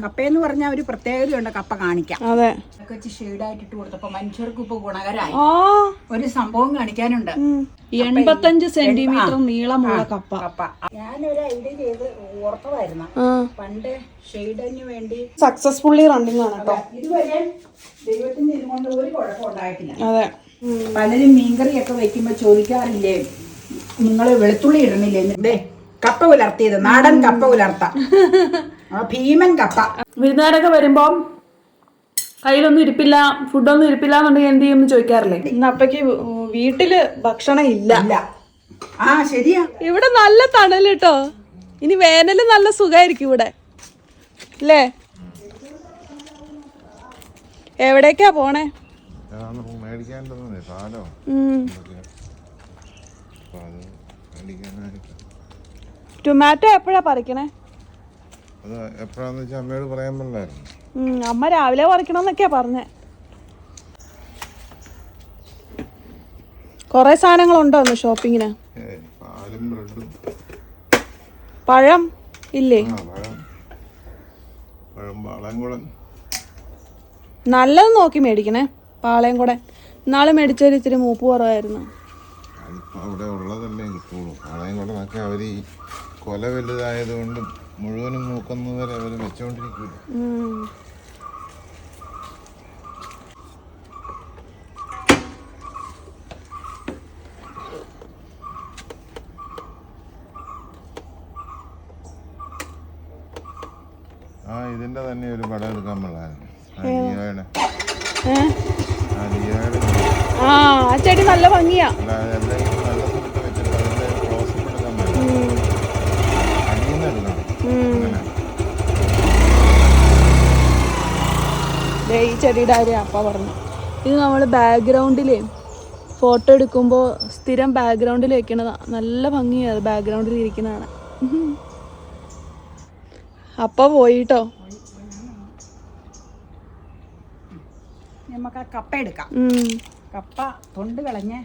കപ്പയെന്ന് പറഞ്ഞ ഒരു പ്രത്യേകതയുണ്ട് കപ്പ കാണിക്കാം. അതെ. വെച്ച് ഷെയ്ഡായിട്ട് ഇട്ട് കൊടുത്തപ്പോ മനുഷ്യർക്ക് ഇപ്പൊ ഗുണകരായി. ആ. ഒരു സംഭവം കാണിക്കാനുണ്ട്. എൺപത്തഞ്ച് സെന്റിമീറ്റർ നീളമുള്ള കപ്പ. കപ്പ. ഞാനൊരു ഐഡിയ ചെയ്ത് ഓർത്തതായിരുന്നു. പണ്ട് ഷെയ്ഡിന് വേണ്ടി സക്സസ്ഫുള്ളി റണ്ണിങ് ആണ് കേട്ടോ. ഇതുവരെ ദൈവത്തിന്റെ ഇതുകൊണ്ട് ഒരു കുഴപ്പം ഉണ്ടായിട്ടില്ല. അതെ. പലരും മീൻകറിയൊക്കെ വെക്കുമ്പോ ചോദിക്കാറില്ലേ നിങ്ങൾ വെളുത്തുള്ളി ഇടണില്ലേ കപ്പ പുലർത്തിയത് നാടൻ കപ്പ ഉലർത്ത ആ ഭീമൻ കപ്പ. വിരുന്നുകാരൊക്കെ വരുമ്പോൾ കയ്യിലൊന്നും ഇരിപ്പില്ല ഫുഡൊന്നും ഇരിപ്പില്ല എന്നുണ്ടെങ്കിൽ എന്ത് ചെയ്യുമെന്ന് ചോദിക്കാറില്ലേ? ഇന്ന് അപ്പക്ക് വീട്ടിൽ ഭക്ഷണം ഇല്ല. ഇല്ല. ആ ശരിയാ. ഇവിടെ നല്ല തണൽ കേട്ടോ ഇനി വേനൽ നല്ല സുഖമായിരിക്കും ഇവിടെ. അല്ലേ എവിടേക്കാ പോണേ? ടൊമാറ്റോ എപ്പോഴാ പറിക്കണേ? അത് എപ്പോഴാന്ന് വെച്ചാൽ അമ്മയോട് പറയാൻ പറ്റില്ലായിരുന്നു അമ്മ രാവിലെ പറിക്കണമെന്നൊക്കെയാ പറഞ്ഞേ. കൊറേ സാധനങ്ങളുണ്ടോ ഒന്ന് ഷോപ്പിങ്ങിന്? ഏയ് പാലും ബ്രെഡും. പഴം ഇല്ലേ? നല്ലത് നോക്കി മേടിക്കണേ പാളയം കൂടെ. നാളെ മേടിച്ചൊരു ഇത്തിരി മൂപ്പ് കുറവായിരുന്നു. അവിടെ ഉള്ളതല്ലേ കിട്ടുള്ളൂ. പാളയംകുളമൊക്കെ അവർ ഈ കൊല വലുതായതുകൊണ്ട് മുഴുവനും നോക്കുന്നവരെ അവർ വെച്ചുകൊണ്ടിരിക്കില്ല. ആ ഇതിന്റെ തന്നെ ഒരു പടം എടുക്കാൻ പാടില്ലായിരുന്നു ആ ലിയോയുടെ ആ ലിയോയുടെ ആ ആ ചെടി നല്ല ഭംഗിയാ അല്ലാതെ എന്തെങ്കിലും നല്ല സ്ഥലത്ത് വെച്ചിട്ട് അതിന്റെ ക്ലോസപ്പ് എടുക്കാൻ പറ്റില്ല ഉം. അടിയിൽ നിന്ന് എടുക്കണം ഉം. അങ്ങനെ ദേ ഈ ചെടിയുടെ കാര്യം അപ്പ പറഞ്ഞു. ഇത് നമ്മൾ ബാക്ക്ഗ്രൗണ്ടിൽ ഫോട്ടോ എടുക്കുമ്പോൾ സ്ഥിരം ബാക്ക്ഗ്രൗണ്ടിൽ വെക്കണതാണ് നല്ല ഭംഗിയാണ് ബാക്ക്ഗ്രൗണ്ടിൽ ഇരിക്കുന്നതാണ് അപ്പ പോയിട്ടോ? നമുക്ക് ആ കപ്പ എടുക്കാം. കപ്പ തൊണ്ട് കളഞ്ഞ്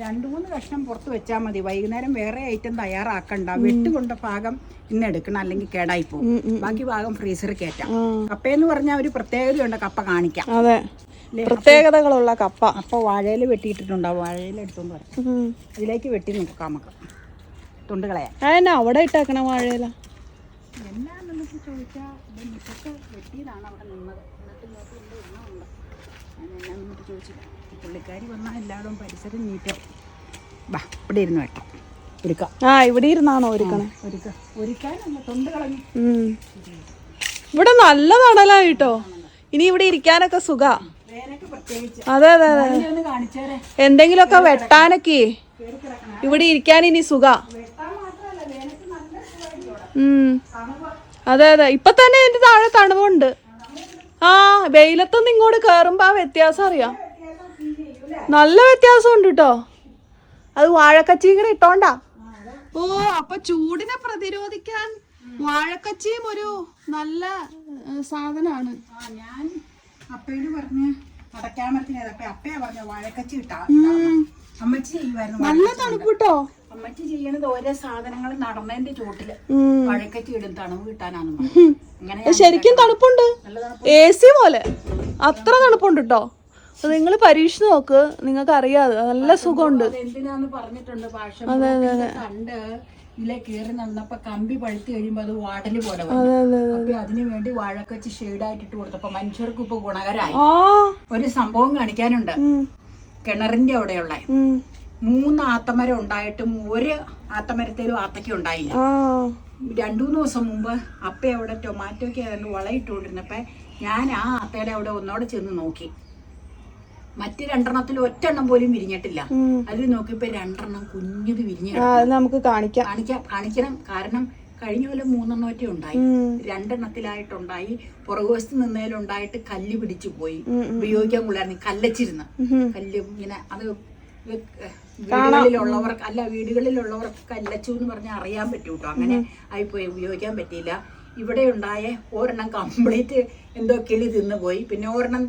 രണ്ടു മൂന്ന് കഷ്ണം പുറത്ത് വെച്ചാൽ മതി. വൈകുന്നേരം വേറെ ഐറ്റം തയ്യാറാക്കണ്ട. വെട്ടുകൊണ്ട ഭാഗം ഇന്ന് എടുക്കണം. അല്ലെങ്കിൽ കേടായി പോകും. ബാക്കി ഭാഗം ഫ്രീസറിൽ കയറ്റാം കപ്പയെന്ന് പറഞ്ഞാൽ ഒരു പ്രത്യേകതയുണ്ട് കപ്പ കാണിക്കാം. അതെ. പ്രത്യേകതകളുള്ള കപ്പ. അപ്പോൾ വാഴയിൽ വെട്ടിയിട്ടിട്ടുണ്ടാവും വാഴയിൽ എടുത്തോണ്ട് വരാം. ഉം. അതിലേക്ക് വെട്ടി നോക്കാം നമുക്ക്. തുണ്ട് കളയാം. അതെന്നാ അവിടെ ഇട്ടേക്കണ വാഴയില? ചോദിച്ചാൽ വെട്ടിയതാണ് അവിടെ നിന്നത്. എന്നിട്ട് ഇങ്ങോട്ട് ഉണ്ട് എണ്ണമുണ്ട് ഞാൻ എന്നാന്ന് ചോദിച്ചില്ല. പുള്ളിക്കാരി വന്നാൽ എല്ലായിടവും പരിസരം നീറ്റം ബാ ഇവിടെ ഇരുന്ന് വെട്ടാം. ഒരുക്കാം. ആ ഇവിടെ ഇരുന്നാണോ ഒരുക്കണേ? ഒരുക്ക. ഒരുക്കാനല്ല തൊണ്ട് കളഞ്ഞു. ഇവിടെ നല്ല തണലായിട്ടോ. ഇനി ഇവിടെ ഇരിക്കാനൊക്കെ സുഖ. അതെ അതെ അതെ. എന്തെങ്കിലുമൊക്കെ വെട്ടാനൊക്കെ. ഇവിടെ ഇരിക്കാൻ ഇനി സുഖ. അതെ അതെ. ഇപ്പൊ തന്നെ എന്റെ താഴെ തണുവുണ്ട്. ആ വെയിലത്തൊന്നും ഇങ്ങോട്ട് കേറുമ്പോ ആ വ്യത്യാസം അറിയാം. നല്ല വ്യത്യാസം ഉണ്ട് കേട്ടോ അത് വാഴക്കച്ചിയും കൂടെ ഇട്ടോണ്ടാ. ഓ അപ്പൊ ചൂടിനെ പ്രതിരോധിക്കാൻ വാഴക്കച്ചിയും ഒരു നല്ല സാധനമാണ് ആ ഞാൻ അപ്പയോട് പറഞ്ഞ് അടയ്ക്കാമരത്തിന് അപ്പൊ അപ്പയാ പറഞ്ഞ വാഴക്കച്ചി ഇട്ടാ. അമ്മച്ചി ചെയ്യുമായിരുന്നു നല്ല തണുപ്പ് കേട്ടോ അമ്മച്ചി ചെയ്യണത് ഓരോ സാധനങ്ങൾ നടന്നതിന്റെ ചോട്ടിൽ. വാഴക്കച്ചി ഇടും തണുപ്പ് അത് ശരിക്കും തണുപ്പുണ്ട്. എ സി പോലെ. അത്ര തണുപ്പുണ്ട് കേട്ടോ നിങ്ങൾ പരീക്ഷ നോക്ക്. നിങ്ങൾക്ക് അറിയാതെ നല്ല സുഖമുണ്ട്. എന്തിനാന്ന് പറഞ്ഞിട്ടുണ്ട് പാഷൻ കണ്ട് ഇതിലെ കയറി നടന്നപ്പോ കമ്പി പഴുത്തി കഴിയുമ്പോ അത് വാടൽ പോലെ. അപ്പൊ അതിനു വേണ്ടി വാഴക്കച്ചി ഷെയ്ഡായിട്ടിട്ട് കൊടുത്തപ്പോ മനുഷ്യർക്ക് ഇപ്പൊ ഗുണകരായി. ഒരു സംഭവം കാണിക്കാനുണ്ട്. കിണറിന്റെ അവിടെയുള്ള. മൂന്ന് ആത്തമരം ഉണ്ടായിട്ടും ഒരു ആത്തമരത്തിലും ആത്തയ്ക്ക് ഉണ്ടായില്ല. രണ്ടുമൂന്ന് രണ്ടു മൂന്ന് ദിവസം മുമ്പ് അപ്പ അവിടെ ടൊമാറ്റോയ്ക്ക് ഏതാണ്ട് വളയിട്ടുകൊണ്ടിരുന്നപ്പോ ഞാൻ ആ ആത്തയുടെ അവിടെ ഒന്നോടെ ചെന്ന് നോക്കി. മറ്റ് രണ്ടെണ്ണത്തിൽ ഒറ്റെണ്ണം പോലും വിരിഞ്ഞിട്ടില്ല. അതിൽ നോക്കിയപ്പോ രണ്ടെണ്ണം കുഞ്ഞത് വിരിഞ്ഞ നമുക്ക് കാണിക്കാം. കാണിക്കാം. കാണിക്കണം. കാരണം കഴിഞ്ഞ കൊല്ലം മൂന്നെണ്ണം ഒറ്റ ഉണ്ടായി. രണ്ടെണ്ണത്തിലായിട്ടുണ്ടായി. പുറകുവശത്ത് നിന്നതിലുണ്ടായിട്ട് കല്ല് പിടിച്ചു പോയി. ഉപയോഗിക്കാൻ കൊള്ളായിരുന്നു. കല്ലച്ചിരുന്ന്. കല്ല് ഇങ്ങനെ അത് വീടുകളിലുള്ളവർക്ക് അല്ല വീടുകളിലുള്ളവർക്ക് കല്ലച്ചു എന്ന് പറഞ്ഞാൽ അറിയാൻ പറ്റൂ കേട്ടോ അങ്ങനെ ആയിപ്പോയി. ഉപയോഗിക്കാൻ പറ്റിയില്ല. ഇവിടെ ഉണ്ടായ ഒരെണ്ണം കംപ്ലീറ്റ് എന്തോ കിളി തിന്നുപോയി. പിന്നെ ഒരെണ്ണം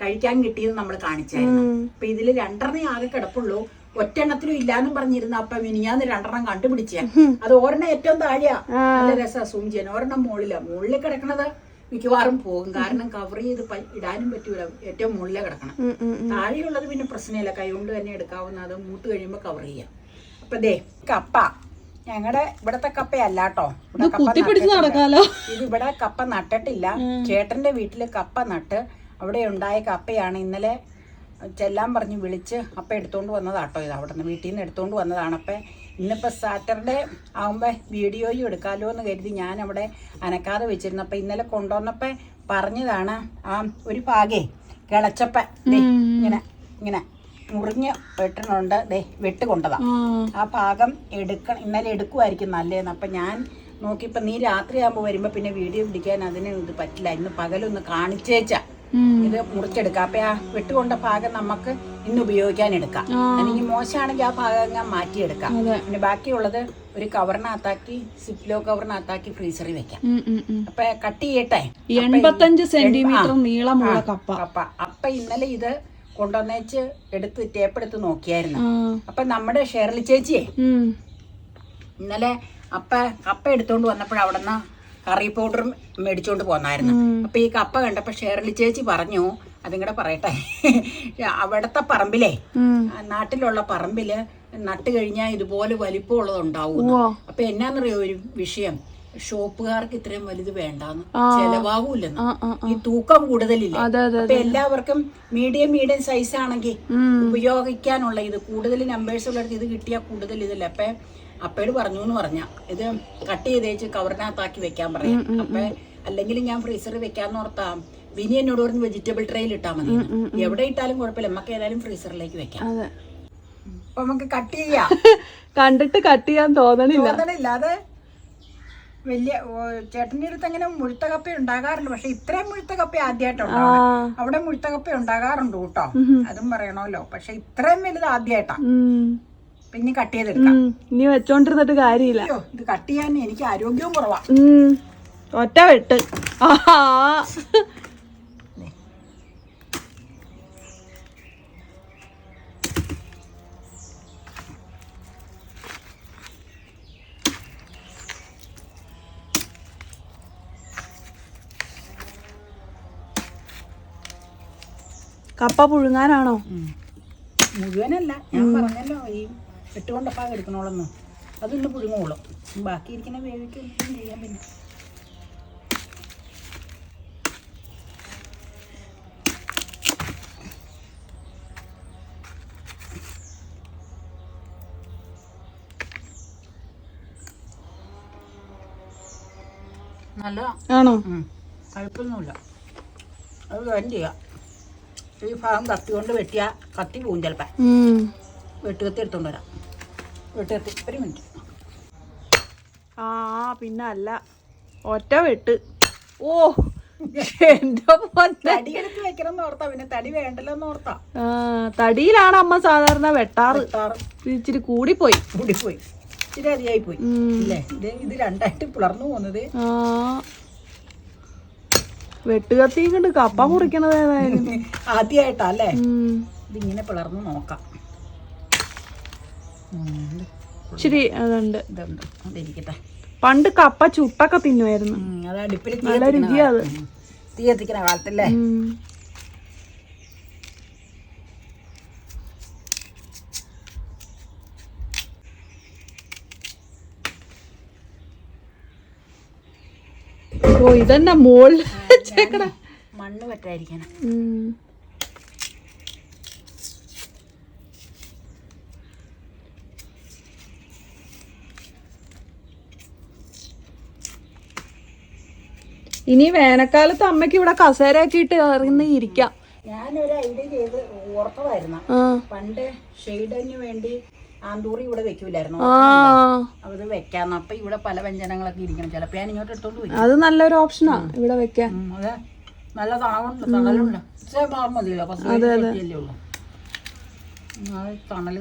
കഴിക്കാൻ കിട്ടിയത് നമ്മൾ കാണിച്ചായിരുന്നു. അപ്പൊ ഇതിൽ രണ്ടെണ്ണേ ആകെ കിടപ്പുള്ളൂ. ഒറ്റെണ്ണത്തിലും ഇല്ലാന്നും പറഞ്ഞിരുന്ന അപ്പൊ മിനിയാന്ന് രണ്ടെണ്ണം കണ്ടുപിടിച്ച അത് ഒരെണ്ണം ഏറ്റവും താഴെയാ. നല്ല രസാ സൂം ചെയ്യാൻ. ഒരെണ്ണം മുകളിലാ. മുകളിൽ കിടക്കണത് മിക്കവാറും പോകും. കാരണം കവർ ചെയ്ത് ഇടാനും പറ്റൂല. ഏറ്റവും മുകളിലെ കിടക്കണം. താഴെയുള്ളത് പിന്നെ പ്രശ്നമില്ല. കൈകൊണ്ട് തന്നെ എടുക്കാവുന്ന അത് മൂത്ത് കഴിയുമ്പോൾ കവർ ചെയ്യാം. അപ്പൊ ദേ കപ്പ. ഞങ്ങളുടെ ഇവിടത്തെ കപ്പയല്ല കേട്ടോ ഇവിടെ കപ്പ ഇത് ഇവിടെ കപ്പ നട്ടിട്ടില്ല. ചേട്ടന്റെ വീട്ടിൽ കപ്പ നട്ട് അവിടെ ഉണ്ടായ കപ്പയാണ് ഇന്നലെ ചെല്ലാൻ പറഞ്ഞ് വിളിച്ച് അപ്പ എടുത്തുകൊണ്ട് വന്നതാട്ടോ ഇത്. അവിടെ നിന്ന് വീട്ടിൽ നിന്ന് എടുത്തുകൊണ്ട് വന്നതാണ്. അപ്പം ഇന്നിപ്പോൾ സാറ്റർഡേ ആകുമ്പോൾ വീഡിയോയും എടുക്കാമല്ലോ എന്ന് കരുതി ഞാൻ അവിടെ അനക്കാതെ വെച്ചിരുന്നു. അപ്പം ഇന്നലെ കൊണ്ടുവന്നപ്പോൾ പറഞ്ഞതാണ് ആ ഒരു പാകേ കിളച്ചപ്പ. ഇങ്ങനെ ഇങ്ങനെ മുറിഞ്ഞ് വെട്ടണുണ്ട്. ദേ വെട്ട് കൊണ്ടതാ. ആ. പാകം ഭാഗം എടുക്കണം ഇന്നലെ എടുക്കുമായിരിക്കും നല്ലതെന്ന്. അപ്പം ഞാൻ നോക്കിയപ്പോൾ നീ രാത്രിയാകുമ്പോൾ വരുമ്പോൾ പിന്നെ വീഡിയോ പിടിക്കാൻ അതിന് ഇത് പറ്റില്ല. ഇന്ന് പകലൊന്ന് കാണിച്ചേച്ചാ. ഇത് മുറിച്ചെടുക്കാം. അപ്പൊ ആ വെട്ടുകൊണ്ട ഭാഗം നമുക്ക് ഇന്ന് ഉപയോഗിക്കാൻ എടുക്കാം. അല്ലെങ്കിൽ മോശമാണെങ്കിൽ ആ ഭാഗം ഞാൻ മാറ്റിയെടുക്കാം. പിന്നെ ബാക്കിയുള്ളത് ഒരു കവറിനകത്താക്കി സിപ്ലോ കവറിനകത്താക്കി ഫ്രീസറിൽ വെക്കാം. അപ്പൊ കട്ട് ചെയ്യട്ടെ? എൺപത്തഞ്ച് സെന്റിമീറ്റർ നീളമുള്ള കപ്പ. കപ്പ. അപ്പൊ ഇന്നലെ ഇത് കൊണ്ടുവന്നേച്ച് എടുത്ത് ടേപ്പ് എടുത്ത് നോക്കിയായിരുന്നു. അപ്പൊ നമ്മുടെ ഷെർലി ചേച്ചിയെ ഇന്നലെ അപ്പ കപ്പ എടുത്തോണ്ട് വന്നപ്പോൾ അവിടുന്ന് കറി പൗഡറും മേടിച്ചോണ്ട് പോന്നായിരുന്നു. അപ്പൊ ഈ കപ്പ കണ്ടപ്പോ ഷേർലി ചേച്ചി പറഞ്ഞു അതും കൂടെ പറയട്ടെ. അവിടത്തെ പറമ്പിലേ നാട്ടിലുള്ള പറമ്പിൽ നട്ട് കഴിഞ്ഞാൽ ഇതുപോലെ വലിപ്പമുള്ളത് ഉണ്ടാവും അപ്പൊ എന്നാന്നറിയോ ഒരു വിഷയം? ഷോപ്പുകാർക്ക് ഇത്രയും വലുത് വേണ്ടാന്ന്. ചെലവാകൂലെന്ന് ആ ഈ തൂക്കം കൂടുതലില്ല? അപ്പൊ എല്ലാവർക്കും മീഡിയം മീഡിയം സൈസ് ആണെങ്കിൽ. ഉപയോഗിക്കാനുള്ള ഇത്. കൂടുതൽ നമ്പേഴ്സ് ഉള്ളിടത്ത് ഇത് കിട്ടിയാൽ കൂടുതൽ ഇതില്ല? അപ്പൊ അപ്പയോട് പറഞ്ഞു എന്ന് പറഞ്ഞ. ഇത് കട്ട് ചെയ്തേച്ച് കവറിനകത്താക്കി വെക്കാൻ പറയാം. അപ്പൊ അല്ലെങ്കിൽ ഞാൻ ഫ്രീസറിൽ വെക്കാന്ന് ഓർത്താ വിനി എന്നോട് പറഞ്ഞ് വെജിറ്റബിൾ ട്രേയിൽ ഇട്ടാ മതി എവിടെ ഇട്ടാലും കുഴപ്പമില്ല. നമുക്ക് ഏതായാലും ഫ്രീസറിലേക്ക് വെക്കാം. അപ്പൊ നമുക്ക് കട്ട് ചെയ്യാം. കണ്ടിട്ട് കട്ട് ചെയ്യാൻ തോന്നണില്ല. തോന്നണില്ല. അത് വലിയ ചേട്ടന്റെ ചേട്ടന്റെ അടുത്ത് അങ്ങനെ മുഴുത്ത കപ്പ ഉണ്ടാകാറുണ്ട്. പക്ഷെ ഇത്രയും മുഴുത്ത കപ്പ ആദ്യമായിട്ടുണ്ട് അവിടെ മുഴുത്ത കപ്പ ഉണ്ടാകാറുണ്ട് കേട്ടോ. അതും പറയണമല്ലോ. പക്ഷെ ഇത്രയും വലുത് ആദ്യമായിട്ടാ പിന്നെ കട്ട് ചെയ്തെടുക്കാം. ഇനി വെച്ചോണ്ടിരുന്നിട്ട് കാര്യമില്ല. ഇത് കട്ട് ചെയ്യാൻ എനിക്ക് ആരോഗ്യവും കുറവാ. ഒറ്റ വെട്ട്. കപ്പ പുഴുങ്ങാനാണോ? മുഴുവനല്ല ഞാൻ പറഞ്ഞല്ലോ ഈ എട്ടുകൊണ്ടപ്പാ എടുക്കണോളന്ന്. അതൊന്ന് പുഴുങ്ങോളും ബാക്കി ഇരിക്കുന്ന വേവിക്ക് ചെയ്യാൻ പിന്നെ. ആണോ. അത് കാര്യം ചെയ്യാം. ഈ ഭാഗം കത്തി കൊണ്ട് വെട്ടിയാ കത്തി പോകും ചിലപ്പോൾ ഉം. വെട്ടുകത്തി എടുത്തോണ്ട് വരാം. വെട്ടുകത്തി ഒരു മിനിറ്റ്. ആ പിന്നെ അല്ല. ഒറ്റ വെട്ട്. ഓ എന്റെ പൊന്നെ തടി എടുത്ത് വെക്കണം ഓർത്താ. പിന്നെ തടി വേണ്ടല്ലോ ഓർത്താ. തടിയിലാണ് അമ്മ സാധാരണ വെട്ടാറ്. ഇച്ചിരി കൂടി ഇച്ചിരി കൂടി പോയി ഇച്ചിരി അരിയായി പോയി ഉം. ഇല്ലേ? ഇത് ഇത് രണ്ടായിട്ട് പിളർന്നു പോകുന്നത്. വെട്ടുകത്തി കണ്ട് കപ്പ മുറിക്കണത് ഏതായാലും. ആദ്യമായിട്ടാ അല്ലേ? ഇതിങ്ങനെ പിളർന്നു നോക്കാം. ഇച്ചിരി അതുണ്ട് ഇതുണ്ട്. അതിരിക്കട്ടെ. പണ്ട് കപ്പ ചുട്ടൊക്കെ തിന്നുമായിരുന്നു അത് അടുപ്പിൽ തീ നല്ല കത്തിക്കണ രുചിയാ അത്. ഉം. തീ കത്തിക്കണ കാലത്തല്ലേ? ഉം. ഓ ഇതന്നെ മോൾ വെച്ചേക്കണ? മണ്ണ് പറ്റായിരിക്കണം ഉം. ഇനി വേനൽക്കാലത്ത് അമ്മയ്ക്ക് ഇവിടെ കസേര ആക്കിയിട്ട് ഇറങ്ങി ഇരിക്കാം. ഞാനൊരു ഐഡിയ ചെയ്ത് ഓർത്തതായിരുന്നു. പണ്ട് ഷെയ്ഡിന് വേണ്ടി ആന്തൂറി ഇവിടെ വെക്കൂലായിരുന്നു. അത് വെക്കാന്ന്. അപ്പൊ ഇവിടെ പല വ്യഞ്ജനങ്ങളൊക്കെ ഇരിക്കണം. ചിലപ്പോ ഞാൻ ഇങ്ങോട്ട് എടുത്തോണ്ട് വരും. അത് നല്ലൊരു ഓപ്ഷനാ ഇവിടെ വെക്കാൻ. അതെ. നല്ല തണലുണ്ട്. തണലുണ്ട് മതിയല്ലോ.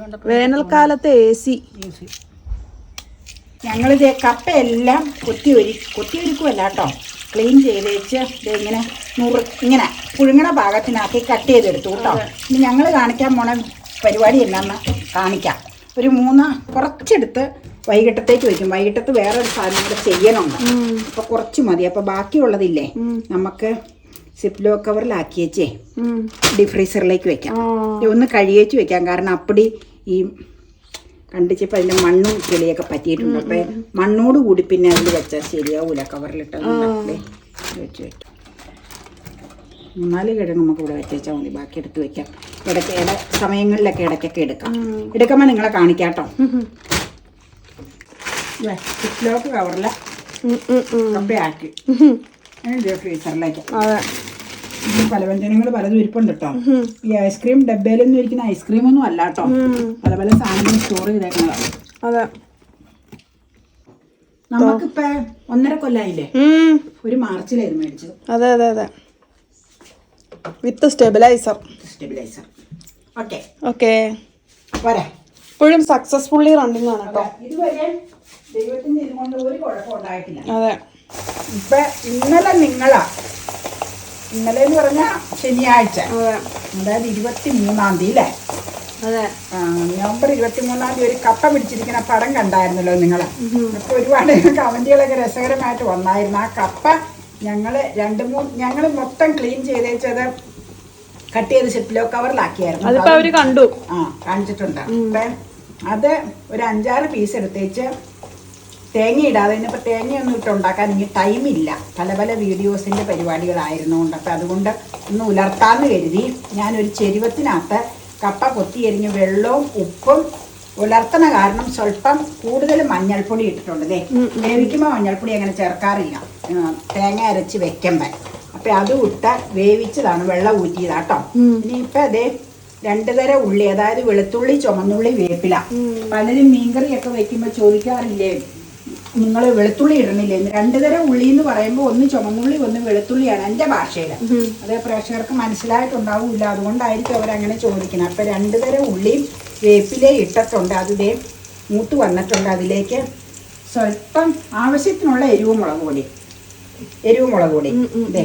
കണ്ടപ്പോ വേനൽക്കാലത്ത് എ സി ഈസി ഞങ്ങളിത് കപ്പയെല്ലാം കൊത്തി ഒരു കൊത്തി ഒരുക്കുമല്ല കേട്ടോ. ക്ലീൻ ചെയ്ത് വെച്ച് ഇതിങ്ങനെ നുറു ഇങ്ങനെ പുഴുങ്ങണ ഭാഗത്തിനാക്കി കട്ട് ചെയ്തെടുത്തു കേട്ടോ. ഇനി ഞങ്ങൾ കാണിക്കാൻ പോണ പരിപാടി എന്നാന്ന് കാണിക്കാം. ഒരു മൂന്ന് കുറച്ചെടുത്ത് വൈകിട്ടത്തേക്ക് വയ്ക്കും വൈകിട്ടത്ത് വേറൊരു സാധനം കൂടെ ചെയ്യണമുണ്ട് അപ്പോൾ കുറച്ച് മതി. അപ്പോൾ ബാക്കിയുള്ളതില്ലേ നമുക്ക് സിപ്ലോ കവറിലാക്കി വെച്ചേ ഡീപ് ഫ്രീസറിലേക്ക് വെക്കാം. ഒന്ന് കഴുകിയേച്ച് വെക്കാം. കാരണം അപ്പടി ഈ കണ്ടിച്ചപ്പോൾ അതിന്റെ മണ്ണും ചെളിയൊക്കെ പറ്റിയിട്ടുണ്ട്. അപ്പം മണ്ണോട് കൂടി പിന്നെ അതിൽ വെച്ചാൽ ശരിയാവൂല. കവറിലിട്ട് വെച്ച് വെക്കാം. മൂന്നാൽ കിഴങ്ങ് നമുക്ക് ഇവിടെ വെച്ച് വെച്ചാൽ മതി. ബാക്കി എടുത്ത് വെക്കാം. ഇടയ്ക്ക് ഇട സമയങ്ങളിലൊക്കെ ഇടയ്ക്കൊക്കെ എടുക്കാം. എടുക്കുമ്പോൾ നിങ്ങളെ കാണിക്കാം കേട്ടോ. ആക്കി കപ്പയാക്കി. ഫ്രീസറിലേക്ക്. അതെ. പലവ്യഞ്ജനങ്ങൾ പലതും ഇരിപ്പുണ്ട് കേട്ടോ. ഈ ഐസ്ക്രീം ഡബ്ബയിലൊന്നും ഇരിക്കുന്ന ഐസ്ക്രീം ഒന്നും അല്ല കേട്ടോ. പല പല സാധനങ്ങൾ സ്റ്റോർ ചെയ്തേക്കുന്നതാണ് അതെ. നമുക്കിപ്പോ ഒന്നര കൊല്ലായില്ലേ. ഒരു മാർച്ചിലായിരുന്നു മേടിച്ചത്. അതെ അതെ അതെ. With stabiliser stabiliser okay okay വരാം. ഇപ്പോഴും സക്സസ്ഫുള്ളി റണ്ണിങ് ആണ് കേട്ടോ. ഇതുവരെ ദൈവത്തിന്റെ ഇതുകൊണ്ട് ഒരു കുഴപ്പം ഉണ്ടായിട്ടില്ല. അതെ. ഇപ്പൊ ഇന്നലെ നിങ്ങളാ ഇന്നലെ എന്ന് പറഞ്ഞാ ശനിയാഴ്ച. അതെ. അതായത് ഇരുപത്തി മൂന്നാം തീയതി അല്ലേ? അതെ. നവംബർ ഇരുപത്തി മൂന്നാം തീയതി ഒരു കപ്പ പിടിച്ചിരിക്കുന്ന പടം കണ്ടായിരുന്നല്ലോ നിങ്ങൾ അപ്പോൾ ഒരുപാട് കമന്റുകളൊക്കെ രസകരമായിട്ട് വന്നായിരുന്നു. ആ കപ്പ ഞങ്ങൾ രണ്ട് മൂന്ന് ഞങ്ങൾ മൊത്തം ക്ലീൻ ചെയ്തേച്ചത് കട്ട് ചെയ്ത് ഷിപ്പിലോ കവറിലാക്കിയായിരുന്നു. അതിപ്പോ അവർ കണ്ടു. ആ കാണിച്ചിട്ടുണ്ട്. അപ്പം അത് ഒരു അഞ്ചാറ് പീസ് എടുത്തേച്ച് തേങ്ങ ഇടാതെ ഇനിയിപ്പോൾ തേങ്ങയൊന്നും ഇട്ട് ഉണ്ടാക്കാൻ ഇനി ടൈമില്ല പല പല വീഡിയോസിന്റെ പരിപാടികളായിരുന്നുകൊണ്ട്. അപ്പം അതുകൊണ്ട് ഒന്ന് ഉലർത്താമെന്ന് കരുതി. ഞാനൊരു ചെരുവത്തിനകത്ത് കപ്പ കൊത്തിയെരിഞ്ഞ് വെള്ളവും ഉപ്പും ഉലർത്തണ കാരണം സ്വല്പം കൂടുതൽ മഞ്ഞൾപ്പൊടി ഇട്ടിട്ടുണ്ട് ദേ. വേവിക്കുമ്പോൾ മഞ്ഞൾപ്പൊടി അങ്ങനെ ചേർക്കാറില്ല. തേങ്ങ അരച്ച് വെക്കുമ്പോൾ അപ്പം അത് ഇട്ട് വേവിച്ചതാണ് വെള്ളം ഊറ്റിയതാട്ടോ ഇനിയിപ്പോൾ അതേ രണ്ട് തരം ഉള്ളി അതായത് വെളുത്തുള്ളി ചുമന്നുള്ളി വേപ്പില. പലരും മീൻകറിയൊക്കെ വെക്കുമ്പോൾ ചോദിക്കാറില്ലേ നിങ്ങൾ വെളുത്തുള്ളി ഇടണില്ലേ? രണ്ടു തരം ഉള്ളി എന്ന് പറയുമ്പോൾ ഒന്ന് ചുമന്നുള്ളി ഒന്ന് വെളുത്തുള്ളിയാണ് എന്റെ ഭാഷയിൽ അത് പ്രേക്ഷകർക്ക് മനസ്സിലായിട്ടുണ്ടാവില്ല. അതുകൊണ്ടായിരിക്കും അവരങ്ങനെ ചോദിക്കുന്നത്. അപ്പം രണ്ട് തരം ഉള്ളിയും വേപ്പില ഇട്ടിട്ടുണ്ട്. അത് ദേ മൂത്ത് വന്നിട്ടുണ്ട് അതിലേക്ക്. സ്വല്പം ആവശ്യത്തിനുള്ള എരിവ് മുളക് പൊടി. എരിവ് മുളക് പൊടി ദേ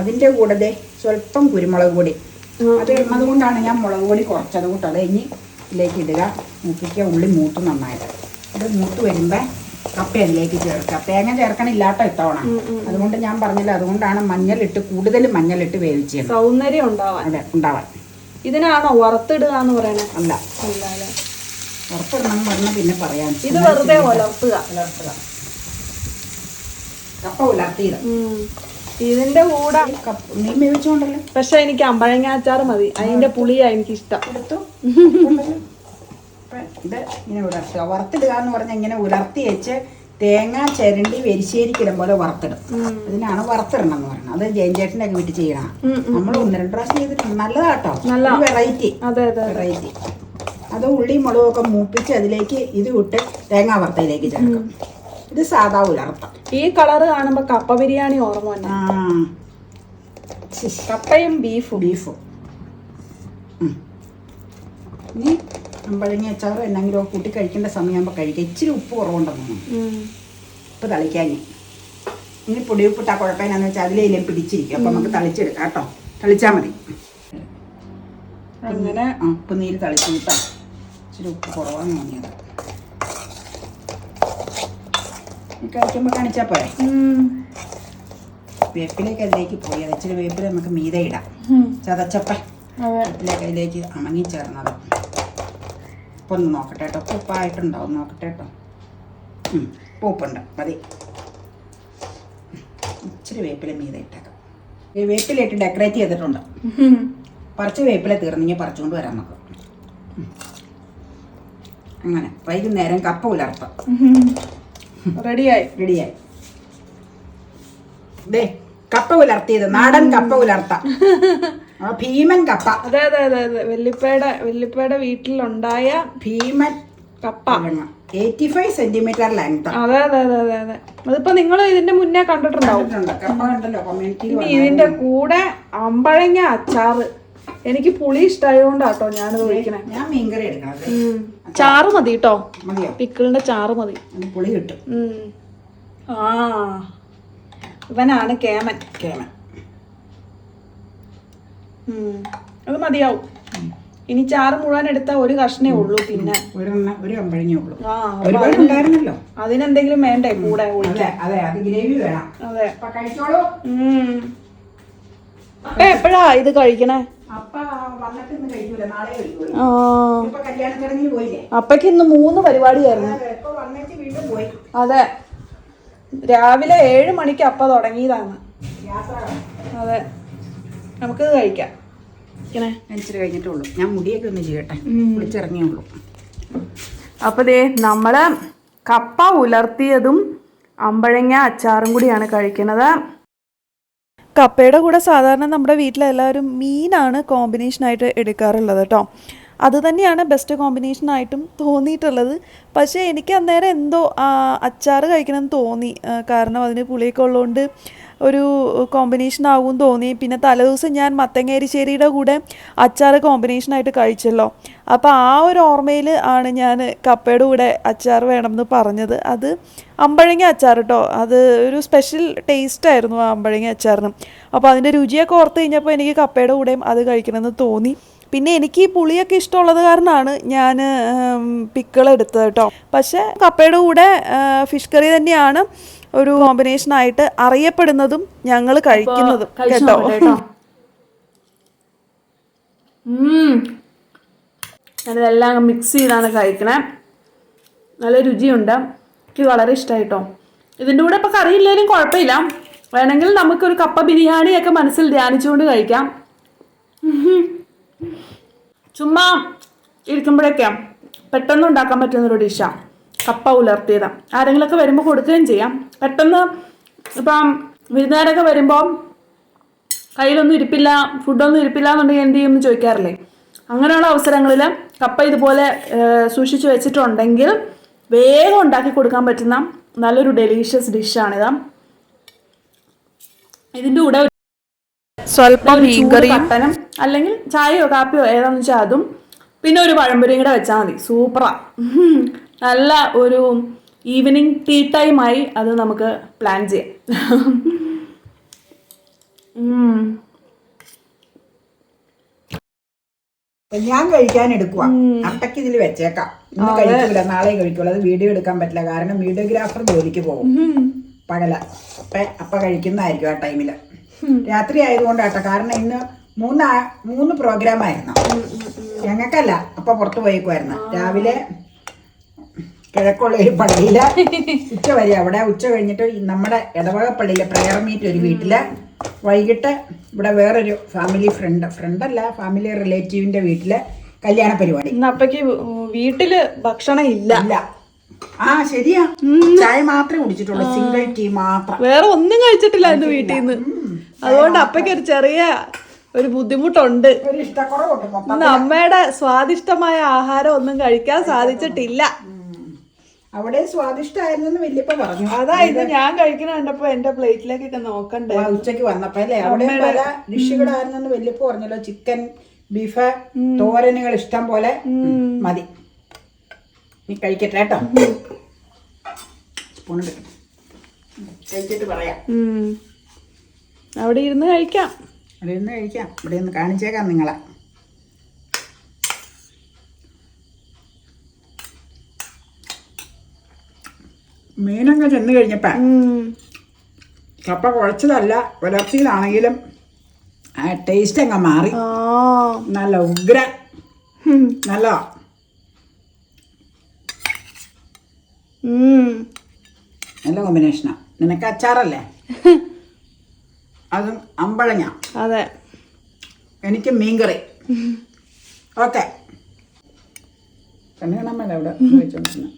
അതിന്റെ കൂടെ ദേ സ്വല്പം കുരുമുളക് പൊടി. അത് ഇടുന്നതുകൊണ്ടാണ് ഞാൻ മുളക് പൊടി കുറച്ചത് കൂട്ടത് ഇനി ഇതിലേക്ക് ഇടുക. മൂപ്പിക്കുക. ഉള്ളി മൂത്ത് നന്നായിട്ട്. അത് മൂത്ത് വരുമ്പോൾ കപ്പ അതിലേക്ക് ചേർക്കുക. തേങ്ങ ചേർക്കണില്ലാട്ടോ ഇത്തവണ. അതുകൊണ്ട് ഞാൻ പറഞ്ഞില്ല അതുകൊണ്ടാണ് മഞ്ഞളിട്ട് കൂടുതൽ മഞ്ഞളിട്ട് വേവിച്ചത്. സൗന്ദര്യം ഉണ്ടാവാൻ. അതെ ഉണ്ടാവാൻ. ഇതിനാണോ വറുത്തിടുക എന്ന് പറയണേ? അല്ല. വറുത്തിടണം പറഞ്ഞ പിന്നെ പറയാം ഇത് വെറുതെ ഉലർത്തുക. ഉലർത്തുക. കപ്പ ഉലർത്തിയത് ഇതിന്റെ കൂടെ നീ മേവിച്ചോണ്ടല്ലേ പക്ഷെ എനിക്ക് അമ്പഴങ്ങ അച്ചാർ മതി. അതിന്റെ പുളിയാ എനിക്ക് ഇഷ്ടം എടുത്തു? ഇത് ഇങ്ങനെ ഉലർത്തുക. വറുത്തിടുക എന്ന് പറഞ്ഞാൽ ഇങ്ങനെ ഉലർത്തി വെച്ച് തേങ്ങ ചിരണ്ടി വെരിശ്ശേരിക്കിടും പോലെ വറുത്തിടും. അതിനാണ് വറുത്തിടണം എന്ന് പറയുന്നത്. അത് ജയൻചേട്ടന്റെ ഒക്കെ വീട്ടിൽ ചെയ്യണം നമ്മൾ ഒന്ന് രണ്ട് പ്രാവശ്യം ചെയ്തിട്ടുണ്ട്. നല്ലതാട്ടോ. നല്ല വെറൈറ്റി അതെ അതെ വെറൈറ്റി അത് ഉള്ളി മുളകും ഒക്കെ മൂപ്പിച്ച് അതിലേക്ക് ഇത് വിട്ട് തേങ്ങ വറുത്തയിലേക്ക് ചേർക്കും. ഇത് സാധാ ഉലർത്താം. ഈ കളറ് കാണുമ്പോൾ കപ്പ ബിരിയാണി ഓർമ്മ കപ്പയും ബീഫും. ബീഫും. ഇനി അമ്പഴങ്ങ അച്ചാറ് എന്നെങ്കിലും ഒക്കെ കൂട്ടി കഴിക്കേണ്ട സമയമാകുമ്പോൾ കഴിക്കുക ഇച്ചിരി ഉപ്പ് കുറവുണ്ടെന്ന്. ഉപ്പ് തളിക്കാൻ. ഇനി പൊടി ഉപ്പിട്ടാ കുഴപ്പമില്ലാന്ന് വെച്ചാൽ അതിലേലും പിടിച്ചിരിക്കും. അപ്പം നമുക്ക് തളിച്ചെടുക്കാം കേട്ടോ. തളിച്ചാൽ മതി. അങ്ങനെ ആ ഉപ്പ് നീര് തളിച്ചു. കിട്ടാം ഇച്ചിരി ഉപ്പ് കുറവാന്ന് തോന്നിയത്. കഴിക്കുമ്പോൾ കാണിച്ചാൽ പോരെ. വേപ്പിലേക്ക് അതിലേക്ക് പോയി. അത് ഇച്ചിരി വേപ്പില നമുക്ക് മീതെ ഇടാം. ചതച്ചപ്പ. വേപ്പിലേക്ക് അതിലേക്ക് അമങ്ങി ചേർന്നത്. ഉപ്പ് ഒന്ന് നോക്കട്ടെ കേട്ടോ. ഉപ്പ് ഉപ്പായിട്ടുണ്ടാവും നോക്കട്ടെ കേട്ടോ. ഉപ്പുണ്ട് മതി. ഇച്ചിരി വേപ്പില മീതെ ഇട്ടേക്കാം. ഈ വേപ്പിലിട്ട് ഡെക്കറേറ്റ് ചെയ്തിട്ടുണ്ട്. പറിച്ച് വേപ്പില തീർന്നെങ്കിൽ പറിച്ചുകൊണ്ട് വരാം നമുക്ക്. അങ്ങനെ. വൈകുന്നേരം കപ്പ പുലർത്താം. റെഡിയായി. റെഡിയായി. ദേ കപ്പ പുലർത്തിയത്. നാടൻ കപ്പ ഉലർത്താം ആ ഭീമൻ കപ്പ. അതെ അതെ അതെ അതെ. വെല്ലിപ്പയുടെ വെല്ലിപ്പയുടെ വീട്ടിലുണ്ടായ ഭീമൻ കപ്പ. എയ്റ്റി ഫൈവ് സെന്റിമീറ്റർ ലെങ്ത് അതെ അതെ അതെ അതെ അതെ. അതിപ്പോ നിങ്ങൾ ഇതിന്റെ മുന്നേ കണ്ടിട്ടുണ്ടാവും. ഇതിന്റെ കൂടെ അമ്പഴങ്ങ അച്ചാറ്. എനിക്ക് പുളി ഇഷ്ടമായതുകൊണ്ടാട്ടോ ഞാനത് ഒഴിക്കണേ. ഞാൻ മീൻകറി എടുക്കണം. ചാറ് മതി കേട്ടോ. പിക്കിളിന്റെ ചാറ് മതി. പുളി കിട്ടും. ആ. ഇവനാണ് കേമൻ. കേമൻ. അത് മതിയാവും. ഇനി ചാറ് മുഴുവൻ എടുത്താൽ ഒരു കഷ്ണേ ഉള്ളൂ പിന്നെ. ഒരു ഉള്ളൂ. ആ ഒരുപാട് ഉണ്ടായിരുന്നല്ലോ. അതിനെന്തെങ്കിലും വേണ്ടേ കൂടെ അതെ അതെ അത് ഗ്രേവി വേണം. അതെ. അപ്പൊ കഴിച്ചോളൂ. ഉം. അപ്പൊ എപ്പോഴാ ഇത് കഴിക്കണേ? അപ്പക്ക് ഇന്ന് മൂന്ന് പരിപാടിയായിരുന്നു അതെ രാവിലെ ഏഴ് മണിക്ക് അപ്പ തുടങ്ങിയതാണ്. അതെ. നമുക്കിത് കഴിക്കാം. ഇങ്ങനെ. കഴിച്ചിട്ട് കഴിഞ്ഞിട്ടുള്ളൂ ഞാൻ മുടിയൊക്കെ ഒന്ന് ചെയ്യട്ടെ വിളിച്ചിറങ്ങിയുള്ളൂ അപ്പോൾ ദേ നമ്മൾ കപ്പ ഉലർത്തിയതും അമ്പഴങ്ങ അച്ചാറും കൂടിയാണ് കഴിക്കുന്നത്. കപ്പയുടെ കൂടെ സാധാരണ നമ്മുടെ വീട്ടിലെല്ലാവരും മീനാണ് കോമ്പിനേഷനായിട്ട് എടുക്കാറുള്ളത് കേട്ടോ. അത് തന്നെയാണ് ബെസ്റ്റ് കോമ്പിനേഷനായിട്ടും തോന്നിയിട്ടുള്ളത്. പക്ഷേ എനിക്ക് അന്നേരം എന്തോ അച്ചാർ അച്ചാറ് കഴിക്കണമെന്ന് തോന്നി. കാരണം അതിന് പുളിയൊക്കെ ഉള്ളതുകൊണ്ട് ഒരു കോമ്പിനേഷൻ ആകും തോന്നി. പിന്നെ തലേദിവസം ഞാൻ മത്തങ്ങേരിശ്ശേരിയുടെ കൂടെ അച്ചാറ് കോമ്പിനേഷനായിട്ട് കഴിച്ചല്ലോ. അപ്പോൾ ആ ഒരു ഓർമ്മയിൽ ആണ് ഞാൻ കപ്പയുടെ കൂടെ അച്ചാർ വേണമെന്ന് പറഞ്ഞത്. അത് അമ്പഴങ്ങ അച്ചാർ കേട്ടോ അത് ഒരു സ്പെഷ്യൽ ടേസ്റ്റ് ആയിരുന്നു ആ അമ്പഴങ്ങ അച്ചാറിന്. അപ്പോൾ അതിന്റെ രുചിയൊക്കെ ഓർത്ത് കഴിഞ്ഞപ്പോൾ എനിക്ക് കപ്പയുടെ കൂടെയും അത് കഴിക്കണമെന്ന് തോന്നി. പിന്നെ എനിക്ക് ഈ പുളിയൊക്കെ ഇഷ്ടമുള്ളത് കാരണമാണ് ഞാൻ പിക്കിൾ എടുത്തത് കേട്ടോ പക്ഷേ കപ്പയുടെ കൂടെ ഫിഷ് കറി തന്നെയാണ് ഒരു കോമ്പിനേഷൻ ആയിട്ട് അറിയപ്പെടുന്നതും ഞങ്ങൾ കഴിക്കുന്നതും കേട്ടോ? ഞാനിതെല്ലാം മിക്സ് ചെയ്താണ് കഴിക്കണേ. നല്ല രുചിയുണ്ട്. എനിക്ക് വളരെ ഇഷ്ടമായിട്ടോ ഇതിന്റെ കൂടെ ഇപ്പോൾ കറിയില്ലെങ്കിലും കുഴപ്പമില്ല. വേണമെങ്കിൽ നമുക്കൊരു കപ്പ ബിരിയാണിയൊക്കെ മനസ്സിൽ ധ്യാനിച്ചുകൊണ്ട് കഴിക്കാം. ചുമ്മാ ഇരിക്കുമ്പോഴൊക്കെ പെട്ടെന്ന് ഉണ്ടാക്കാൻ പറ്റുന്നൊരു ഡിഷാണ് കപ്പ ഉലർത്തിയത്. ആരെങ്കിലുമൊക്കെ വരുമ്പോൾ കൊടുക്കുകയും ചെയ്യാം. പെട്ടെന്ന് ഇപ്പം വിരുന്നുകാരൊക്കെ വരുമ്പോൾ കയ്യിലൊന്നും ഇരിപ്പില്ല ഫുഡൊന്നും ഇരിപ്പില്ല എന്നുണ്ടെങ്കിൽ എന്ത് ചെയ്യുമെന്ന് ചോദിക്കാറില്ലേ? അങ്ങനെയുള്ള അവസരങ്ങളിൽ കപ്പ ഇതുപോലെ സൂക്ഷിച്ചു വെച്ചിട്ടുണ്ടെങ്കിൽ വേഗം ഉണ്ടാക്കി കൊടുക്കാൻ പറ്റുന്ന നല്ലൊരു ഡെലീഷ്യസ് ഡിഷാണിത് ഇതിന്റെ കൂടെ സ്വല്പം പട്ടനം അല്ലെങ്കിൽ ചായയോ കാപ്പിയോ ഏതാണെന്ന് വെച്ചാൽ അതും. പിന്നെ ഒരു പഴംപൊരിയും കൂടെ വെച്ചാൽ മതി. സൂപ്പറാ. ഉം. നല്ല ഒരു ഈവനിങ് ടീ ടൈമായി അത് നമുക്ക് പ്ലാൻ ചെയ്യാം. ഞാൻ കഴിക്കാൻ എടുക്കുക ഇതിൽ വെച്ചേക്കാം. ഇന്ന് കഴിക്കൂല നാളെ കഴിക്കൂല അത് വീഡിയോ എടുക്കാൻ പറ്റില്ല. കാരണം വീഡിയോഗ്രാഫർ ജോലിക്ക് പോകും. പകല. അപ്പ അപ്പ കഴിക്കുന്നതായിരിക്കും ആ ടൈമിൽ രാത്രി ആയതുകൊണ്ട് കേട്ടോ. കാരണം ഇന്ന് മൂന്ന് മൂന്ന് പ്രോഗ്രാം ആയിരുന്നു. ഞങ്ങൾക്കല്ല അപ്പ പുറത്തു പോയേക്കുമായിരുന്നു രാവിലെ കിഴക്കുള്ള ഒരു പള്ളിയിൽ ഉച്ച വരെ. അവിടെ ഉച്ച കഴിഞ്ഞിട്ട് നമ്മുടെ ഇടവക പള്ളിയിലെ പ്രയർ മീറ്റ് ഒരു വീട്ടിൽ. വൈകിട്ട് ഇവിടെ വേറൊരു ഫാമിലി ഫ്രണ്ട് ഫ്രണ്ടല്ല ഫാമിലി റിലേറ്റീവിന്റെ വീട്ടിൽ കല്യാണ പരിപാടി. അപ്പക്ക് വീട്ടിൽ ഭക്ഷണം ഇല്ല. ഇല്ല. ആ ശരിയാ. ചായ മാത്രമേ കുടിച്ചിട്ടുള്ളൂ. സിംഗിൾ ടീ മാത്രം. വേറെ ഒന്നും കഴിച്ചിട്ടില്ല ഇന്ന് വീട്ടിൽ നിന്ന് അതുകൊണ്ട് അപ്പയ്ക്ക് ഒരു ചെറിയ ഒരു ബുദ്ധിമുട്ടുണ്ട്. ഇന്ന് അമ്മയുടെ സ്വാദിഷ്ടമായ ആഹാരം ഒന്നും കഴിക്കാൻ സാധിച്ചിട്ടില്ല. അവിടെ സ്വാദിഷ്ടമായിരുന്നു വല്യപ്പ പറഞ്ഞു. അതായത് ഞാൻ കഴിക്കണ കണ്ടപ്പോ എന്റെ പ്ലേറ്റിലേക്കൊക്കെ നോക്കണ്ടേ? ഉച്ചയ്ക്ക് ഉച്ചയ്ക്ക് വന്നപ്പോ അല്ലേ? അവിടെ പല ഡിഷുകളായിരുന്നു വല്യപ്പ പറഞ്ഞല്ലോ. ചിക്കൻ ബീഫ് തോരനുകൾ ഇഷ്ടം പോലെ മതി. നീ കഴിക്കട്ടെ കേട്ടോ. സ്പൂൺ കഴിച്ചിട്ട് പറയാം. അവിടെ ഇരുന്ന് കഴിക്കാം. അവിടെ ഇരുന്ന് കഴിക്കാം. ഇവിടെ നിന്ന് കാണിച്ചേക്കാം നിങ്ങളെ. മീനൊക്കെ ചെന്ന് കഴിഞ്ഞപ്പോ ഉം. കപ്പ കുഴച്ചതല്ല പുലർച്ചയിലാണെങ്കിലും ആ ടേസ്റ്റ് അങ്ങ് മാറി. നല്ല ഉഗ്ര. നല്ല. നല്ല കോമ്പിനേഷനാ നിനക്ക് അച്ചാറല്ലേ? അതും അമ്പഴങ്ങ. അതെ. എനിക്ക് മീൻകറി. ഓക്കെ. കണ്ണു കാണാൻ മേല അവിടെ വെച്ചോണ്ടിരുന്നു